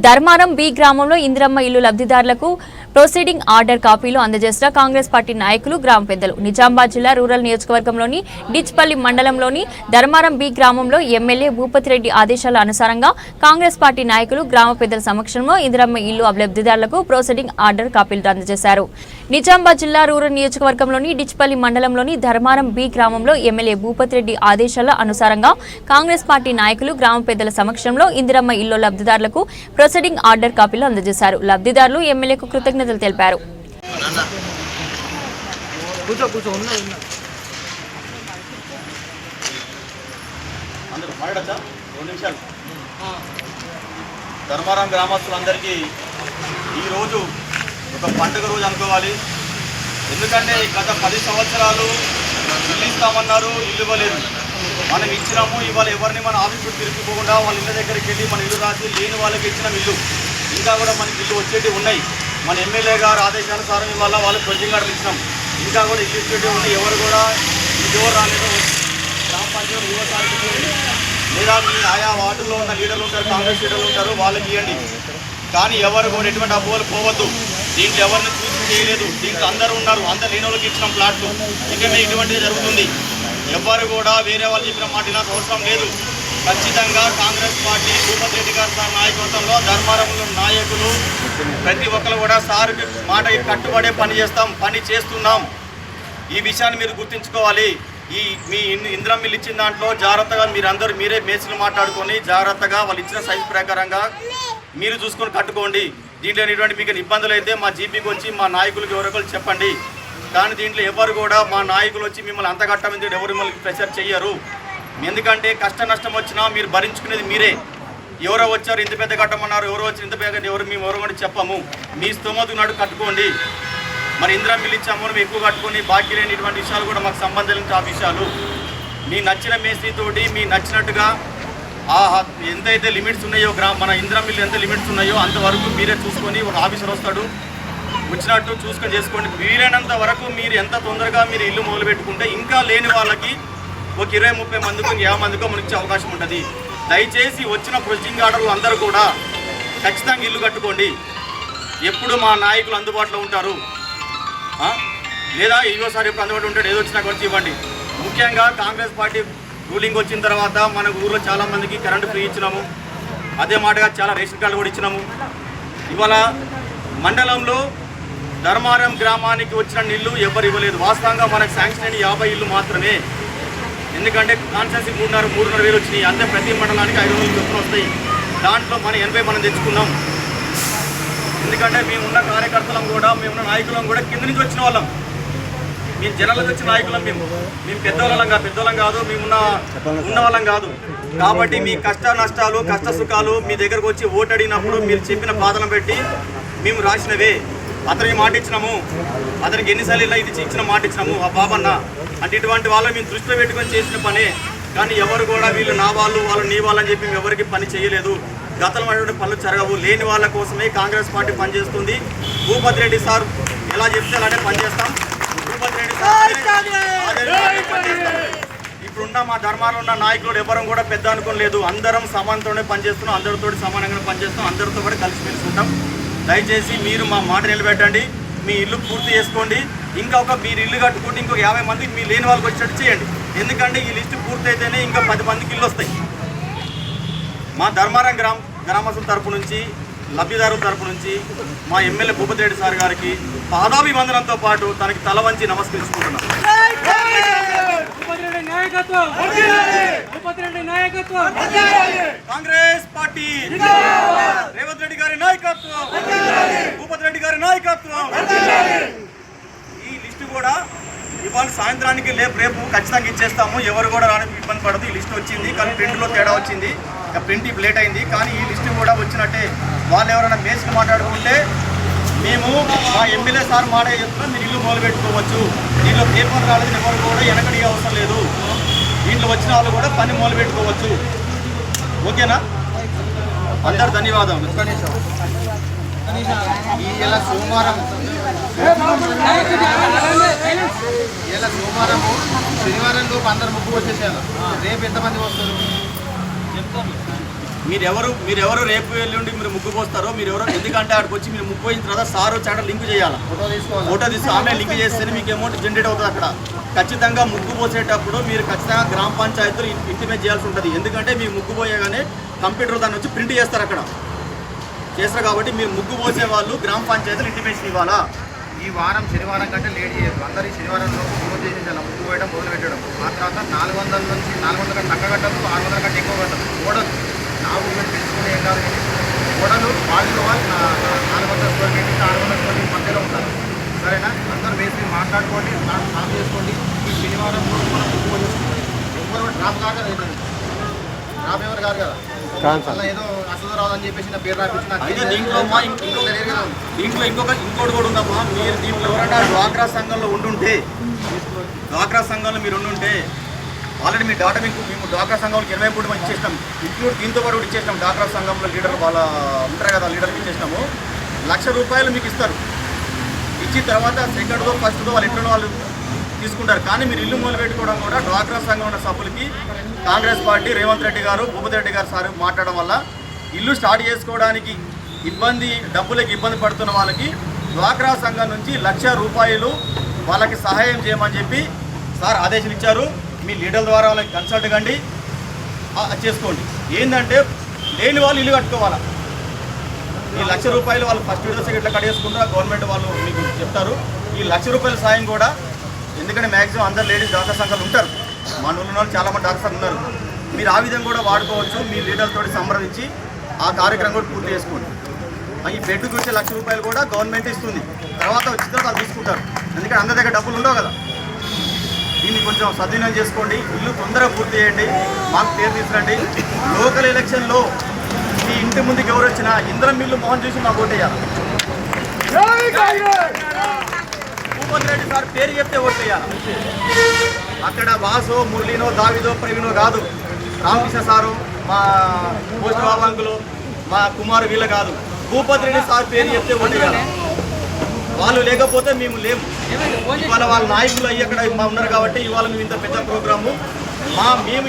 Dharmaram B గ్రామంలో ఇందిరమ్మ ఇల్లు లబ్ధిదారులకు ప్రొసీడింగ్ ఆర్డర్ కాపీలు అందజేసిన కాంగ్రెస్ పార్టీ నాయకులు గ్రామ పెద్దలు. నిజామాబాద్ జిల్లా రూరల్ నియోజకవర్గంలోని డిచ్పల్లి మండలంలోని ధర్మారం బి గ్రామంలో ఎమ్మెల్యే భూపతి రెడ్డి ఆదేశాల అనుసారంగా కాంగ్రెస్ పార్టీ నాయకులు గ్రామ పెద్దల సమక్షంలో ఇందిరమ్మ ఇల్లు లబ్ధిదారులకు ప్రొసీడింగ్ ఆర్డర్ కాపీలు అందజేశారు. నిజామాబాద్ జిల్లా రూరల్ నియోజకవర్గంలోని డిచ్పల్లి మండలంలోని ధర్మారం బి గ్రామంలో ఎమ్మెల్యే భూపతి రెడ్డి ఆదేశాల అనుసారంగా కాంగ్రెస్ పార్టీ నాయకులు గ్రామ పెద్దల సమక్షంలో ఇందిరమ్మ ఇల్లు లబ్ధిదారులకు ప్రొసీడింగ్ ఆర్డర్ కాపీలు అందజేశారు. లబ్ధిదారులు ఎమ్మెల్యేకు కృతజ్ఞతలు తెలిపారు. ధర్మారం గ్రామస్తులందరికీ ఈరోజు ఒక పండుగ రోజు అనుకోవాలి. ఎందుకంటే గత పది సంవత్సరాలు ఇల్లు ఇస్తామన్నారు ఇల్లు ఇవ్వలేదు. మనం ఇచ్చినాము ఇవాళ ఎవరిని మన ఆఫీస్ చుట్టూ తిరిగిపోకుండా వాళ్ళ ఇళ్ళ దగ్గరికి వెళ్ళి మన ఇల్లు రాసి లేని వాళ్ళకి ఇచ్చిన ఇల్లు. ఇంకా కూడా మనకి ఇల్లు వచ్చేటివి ఉన్నాయి. మన ఎమ్మెల్యే గారు ఆదేశానుసారం ఇవాళ వాళ్ళు ప్రొజెక్ట్ కార్డులు ఇచ్చినాం ఇంకా కూడా ఇల్లు ఇచ్చేటివి ఎవరు కూడా ఎవరు రాలేదు. గ్రామ పంచాయతీ యువ సాధించండి. లేదా మీ ఆయా వార్డుల్లో ఉన్న లీడర్లు ఉంటారు కాంగ్రెస్ లీడర్లు ఉంటారు వాళ్ళకి ఇవ్వండి. కానీ ఎవరు కూడా ఎటువంటి అపోహలు పోవద్దు. దీంట్లో ఎవరిని చూసి చేయలేదు. దీంట్లో అందరూ ఉన్నారు. అందరు లేని వాళ్ళకి ఇచ్చిన ప్లాట్లు. ఇంకా ఇటువంటిది జరుగుతుంది. ఎవరు కూడా వేరే వాళ్ళు చెప్పిన మాట ఇలా అవసరం లేదు. ఖచ్చితంగా కాంగ్రెస్ పార్టీ భూపతి రెడ్డి గారు సార్ నాయకత్వంలో ధర్మారంలో నాయకులు ప్రతి ఒక్కరు కూడా సార్ మాట కట్టుబడే పని చేస్తాం పని చేస్తున్నాం. ఈ విషయాన్ని మీరు గుర్తుంచుకోవాలి. ఈ మీ ఇన్- ఇందిరా మిల్లు ఇచ్చిన దాంట్లో జాగ్రత్తగా మీరందరూ మీరే మేసులు మాట్లాడుకొని జాగ్రత్తగా వాళ్ళు ఇచ్చిన సైజు ప్రకారంగా మీరు చూసుకొని కట్టుకోండి. దీంట్లో ఎటువంటి మీకు ఇబ్బందులు అయితే మా జీపీకి వచ్చి మా నాయకులకు ఎవరొకరు చెప్పండి. కానీ దీంట్లో ఎవరు కూడా మా నాయకులు వచ్చి మిమ్మల్ని అంత కట్టమని ఎవరు మిమ్మల్ని ప్రెషర్ చెయ్యరు. ఎందుకంటే కష్ట నష్టం వచ్చినా మీరు భరించుకునేది మీరే. ఎవరో వచ్చారు ఇంత పెద్ద కట్టమన్నారు ఎవరో వచ్చి ఇంత పెద్ద ఎవరు మేము ఎవరు కూడా చెప్పము. మీ స్తోమతు నాడు కట్టుకోండి. మరి ఇందిరా మిల్లు ఇచ్చాము మేము ఎక్కువ కట్టుకొని బాకీ లేనిటువంటి విషయాలు కూడా మాకు సంబంధించిన ఆ విషయాలు. మీ నచ్చిన మేస్త్రితోటి మీ నచ్చినట్టుగా ఆ ఎంతైతే లిమిట్స్ ఉన్నాయో గ్రామ మన ఇందిరా మిల్లు ఎంత లిమిట్స్ ఉన్నాయో అంతవరకు మీరే చూసుకొని ఒక ఆఫీసర్ వస్తాడు. వచ్చినట్టు చూసుకొని చేసుకోండి. వీలైనంత వరకు మీరు ఎంత తొందరగా మీరు ఇల్లు మొదలుపెట్టుకుంటే ఇంకా లేని వాళ్ళకి ఒక ఇరవై ముప్పై మందికో యాభై మందికో మనకి ఇచ్చే అవకాశం ఉంటుంది. దయచేసి వచ్చిన ప్రొసీడింగ్ ఆర్డర్లు అందరూ కూడా ఖచ్చితంగా ఇల్లు కట్టుకోండి. ఎప్పుడు మా నాయకులు అందుబాటులో ఉంటారు? లేదా ఈరోసారి ఎప్పుడు అందుబాటులో ఉంటాడు? ఏదో వచ్చినా వచ్చి ఇవ్వండి. ముఖ్యంగా కాంగ్రెస్ పార్టీ రూలింగ్ వచ్చిన తర్వాత మన ఊర్లో చాలామందికి కరెంటు ఫ్రీ ఇచ్చినాము. అదే మాటగా చాలా రేషన్ కార్డు కూడా ఇచ్చినాము. ఇవాళ మండలంలో ధర్మారం గ్రామానికి వచ్చిన నీళ్ళు ఎవరు ఇవ్వలేదు. వాస్తవంగా మనకు శాంక్షన్ అయిన యాభై ఇల్లు మాత్రమే. ఎందుకంటే కాన్స్టెన్సీ మూడున్నర మూడున్నర వేలు వచ్చినాయి. అంతే ప్రతి మండలానికి ఐదు వందలు చొప్పున వస్తాయి. దాంట్లో మనం ఎనభై మనం తెచ్చుకున్నాం. ఎందుకంటే మేమున్న కార్యకర్తలం కూడా మేమున్న నాయకులం కూడా కింద నుంచి వచ్చిన వాళ్ళం. మేము జనాలకు వచ్చిన నాయకులం మేము. మేము పెద్దవాళ్ళం కాదు పెద్దవాళ్ళం కాదు మేమున్న ఉన్న వాళ్ళం కాదు. కాబట్టి మీ కష్ట నష్టాలు కష్ట సుఖాలు మీ దగ్గరకు వచ్చి ఓటు అడిగినప్పుడు మీరు చెప్పిన బాధలను పెట్టి మేము రాసినవే. అతనికి మాట ఇచ్చినాము. అతనికి ఎన్నిసార్లు ఇలా ఇది ఇచ్చిన మాట ఇచ్చినాము. ఆ బాబన్న అంటే ఇటువంటి వాళ్ళని మేము దృష్టిలో పెట్టుకొని చేసిన పనే. కానీ ఎవరు కూడా వీళ్ళు నా వాళ్ళు వాళ్ళు నీ వాళ్ళని చెప్పి మేము ఎవరికి పని చేయలేదు. గతంలో అటువంటి పనులు జరగవు. లేని వాళ్ళ కోసమే కాంగ్రెస్ పార్టీ పనిచేస్తుంది. భూపతి రెడ్డి సార్ ఎలా చెప్తే అలానే పనిచేస్తాం. భూపతి రెడ్డి సార్ పనిచేస్తాం. ఇప్పుడున్న మా ధర్మాలు ఉన్న నాయకులు ఎవరం కూడా పెద్ద అనుకోలేదు. అందరం సమానంతోనే పనిచేస్తున్నాం. అందరితో సమానంగా పనిచేస్తాం అందరితో కూడా కలిసిమెలిసి ఉంటాం. దయచేసి మీరు మా మాట నిలబెట్టండి మీ ఇల్లు పూర్తి చేసుకోండి. ఇంకా ఒక మీరు ఇల్లు కట్టుకుంటే ఇంకొక యాభై మందికి మీ లేని వాళ్ళకి వచ్చేటట్టు చేయండి. ఎందుకంటే ఈ లిస్టు పూర్తి అయితేనే ఇంకా పది మందికి ఇల్లు వస్తాయి. మా ధర్మారం గ్రామ గ్రామస్తుల తరపు నుంచి లబ్ధిదారుల తరపు నుంచి మా ఎమ్మెల్యే భూపతి రెడ్డి సార్ గారికి పాదాభివందనంతో పాటు తనకి తల వంచి నమస్కరించుకుంటున్నాను భూపతిరెడ్డి నాయకత్వం. కాంగ్రెస్ పార్టీ. రేవంత్ రెడ్డి గారి నాయకత్వం. భూపతి రెడ్డి గారి నాయకత్వం. ఈ లిస్టు కూడా ఇవాళ సాయంత్రానికి రేపు రేపు ఖచ్చితంగా ఇచ్చేస్తాము. ఎవరు కూడా రావడానికి ఇబ్బంది పడదు. ఈ లిస్ట్ వచ్చింది. కానీ ప్రింట్లో తేడా వచ్చింది. ప్రింట్ ఇప్పుడు లేట్ అయింది. కానీ ఈ లిస్టు కూడా వచ్చినట్టే వాళ్ళు ఎవరైనా మేసులు మాట్లాడుకుంటే మేము మా ఎమ్మెల్యే సార్ మాట చెప్తున్నా మీరు ఇల్లు మొదలు పెట్టుకోవచ్చు దీనిలో పేపర్ రాలేదు ఎవరు కూడా వెనకడి అవసరం లేదు. దీంట్లో వచ్చిన వాళ్ళు కూడా పని మొదలు పెట్టుకోవచ్చు. ఓకేనా? అందరు ధన్యవాదాలు ఈ ఇలా సోమవారం ఇలా సోమవారము శనివారం లోపు అందరు ముగ్గు వచ్చేసేయాలి. రేపు ఎంతమంది వస్తారు? మీరెవరు మీరెవరు రేపు ఎల్లుండి మీరు ముగ్గు పోస్తారో మీరు ఎవరో ఎందుకంటే ఆడికి వచ్చి మీరు ముగ్గు పోయిన తర్వాత సార్ వచ్చి అక్కడ లింక్ చేయాలి? ఫోటో తీసుకోవాలి. ఫోటో తీసి ఆమె లింక్ చేస్తేనే మీకు అమౌంట్ జనరేట్ అవుతుంది అక్కడ. ఖచ్చితంగా ముగ్గు పోసేటప్పుడు మీరు ఖచ్చితంగా గ్రామ పంచాయతీలు ఇంటిమేట్ చేయాల్సి ఉంటుంది. ఎందుకంటే మీరు ముగ్గు పోయగానే కంప్యూటర్ దాన్ని వచ్చి ప్రింట్ చేస్తారు అక్కడ. చేస్తారు కాబట్టి మీరు ముగ్గు పోసే వాళ్ళు గ్రామ పంచాయతీలు ఇంటిమేషన్ ఇవ్వాలా? ఈ వారం శనివారం కంటే లేట్ చేయదు అందరి ఫోన్ చేసేసాను ముగ్గు వేయడం మొదలు పెట్టడం ఆ తర్వాత నాలుగు వందల నుంచి నాలుగు వందల కంటే తక్కువ కట్టదు ఆరు వందల కంటే ఎక్కువ కట్టదు ఓడలు నా ఊళ్ళో తెలుసుకుని ఏం కాదు కానీ ఓడలు వాళ్ళు నాలుగు వందల స్క్వేర్ ఫీట్ ఆరు వందల స్క్వేర్ ఫీట్ మధ్యలో ఉంటారు. సరేనా? అందరూ వేసి మాట్లాడుకోండి నాకు సాల్వ్ చేసుకోండి. ఈ శనివారం రోజు మనం ముగ్గు పోసేసుకుంటాం ఎవరు డ్రాప్ కాక డ్రాప్ ఎవరు కాదు కదా. అలా ఏదో అసలు రాదని చెప్పేసి నా పేరు రాపించి నాకు అయితే దీంట్లో మా ఇంకో తెలియదు కదా. దీంట్లో ఇంకొక ఇంకోటి కూడా ఉందమ్మా మీరు దీంట్లో ఎవరైనా డ్వాక్రా సంఘంలో ఉండుంటే డ్వాక్రా సంఘంలో మీరు ఉండుంటే ఆల్రెడీ మీ డాటా మీకు మేము డ్వాక్రా సంఘంలోకి ఇరవై మూడు మంది ఇచ్చేసినాం. ఇంక్లూడ్ దీంతో పాటు కూడా ఇచ్చేసినాం. డ్వాక్రా సంఘంలో లీడర్ వాళ్ళ ఉంటారు కదా లీడర్కి ఇచ్చేసినాము. లక్ష రూపాయలు మీకు ఇస్తారు. ఇచ్చిన తర్వాత సెకండ్తో ఫస్ట్తో వాళ్ళు ఎట్లనో వాళ్ళు తీసుకుంటారు. కానీ మీరు ఇల్లు మొదలు పెట్టుకోవడం కూడా డ్వాక్రా సంఘం ఉన్న సభ్యులకి కాంగ్రెస్ పార్టీ రేవంత్ రెడ్డి గారు భూపతి రెడ్డి గారు సార్ మాట్లాడడం వల్ల ఇల్లు స్టార్ట్ చేసుకోవడానికి ఇబ్బంది డబ్బులకి ఇబ్బంది పడుతున్న వాళ్ళకి డ్వాక్రా సంఘం నుంచి లక్ష రూపాయలు వాళ్ళకి సహాయం చేయమని చెప్పి సార్ ఆదేశాలు ఇచ్చారు మీ లీడర్ ద్వారా వాళ్ళకి కన్సల్ట్ కండి. చేసుకోండి. ఏంటంటే లేని వాళ్ళు ఇల్లు కట్టుకోవాలా? ఈ లక్ష రూపాయలు వాళ్ళు ఫస్ట్ విడత సెకండ్ కట్టేసుకుంటారు? గవర్నమెంట్ వాళ్ళు మీకు చెప్తారు. ఈ లక్ష రూపాయల సాయం కూడా ఎందుకంటే మ్యాక్సిమం అందరు లేడీస్ డాక్టర్ సంఘాలు ఉంటారు. మన ఊళ్ళో వాళ్ళు చాలామంది డాక్టర్ ఉన్నారు. మీరు ఆ విధంగా కూడా వాడుకోవచ్చు. మీ లీడర్లతో సంప్రదించి ఆ కార్యక్రమం కూడా పూర్తి చేసుకోండి. ఈ బెడ్కి వచ్చే లక్ష రూపాయలు కూడా గవర్నమెంట్ ఇస్తుంది. తర్వాత వచ్చిన తర్వాత వాళ్ళు తీసుకుంటారు. ఎందుకంటే అందరి దగ్గర డబ్బులు ఉండవు కదా. దీన్ని కొంచెం సద్వినియోగం చేసుకోండి. ఇల్లు తొందరగా పూర్తి చేయండి. మాకు పేరు తీసుకురండి. లోకల్ ఎలక్షన్లో మీ ఇంటి ముందుకు ఎవరు వచ్చినా ఇంద్రం మిల్లు మోహన్ చూసి మాకు ఓటేయాలి. భూపతి రెడ్డి సార్ పేరు చెప్తే ఓటేయాలి. అక్కడ వాసో మురళీనో దావిదో ప్రవీణో కాదు. రామకృష్ణ సారు మా పోస్ట్ బాబు అంకులు మా కుమారు వీళ్ళ కాదు. భూపతి రెడ్డి సార్ పేరు చెప్తే ఓటేయాలి. వాళ్ళు లేకపోతే మేము లేము ఇవాళ వాళ్ళ నాయకులు అయ్యి అక్కడ మా ఉన్నారు కాబట్టి ఇవాళ మేము ఇంత పెద్ద ప్రోగ్రాము. మా మేము